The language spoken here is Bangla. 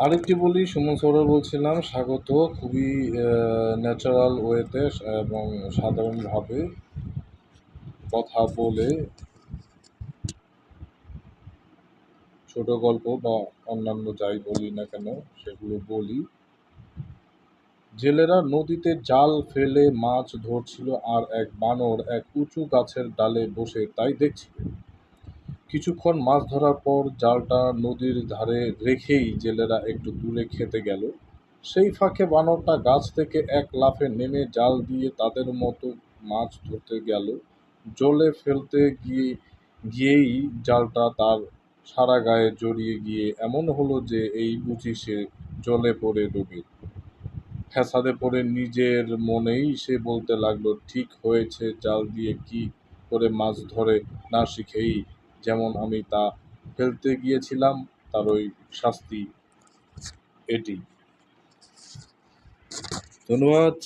আরেকটি বলি, সুমন সৌরভ বলছিলাম, স্বাগত। খুবই ন্যাচারাল ওয়েতে এবং সাধারণভাবে কথা বলে ছোট গল্প বা অন্যান্য যাই বলি না কেন, সেগুলো বলি। জেলেরা নদীতে জাল ফেলে মাছ ধরছিল আর এক বানর এক উঁচু গাছের ডালে বসে তাই দেখছিল কিছুক্ষণ মাছ ধরার পর জালটা নদীর ধারে রেখেই জেলেরা একটু দূরে খেতে গেল। সেই ফাঁকে বানরটা গাছ থেকে এক লাফে নেমে জাল দিয়ে তাদের মতো মাছ ধরতে গেল। জলে ফেলতে গিয়ে, গিয়েই জালটা তার সারা গায়ে জড়িয়ে গিয়ে এমন হলো যে এই বুঝি সে জলে পড়ে ডুবে ফ্যাসাদে পড়ে নিজের মনেই সে বলতে লাগল, ঠিক হয়েছে, জাল দিয়ে কি করে মাছ ধরে না শিখেই যেমন আমি তা ফেলতে গিয়েছিলাম তার ওই শাস্তি এটি। ধন্যবাদ।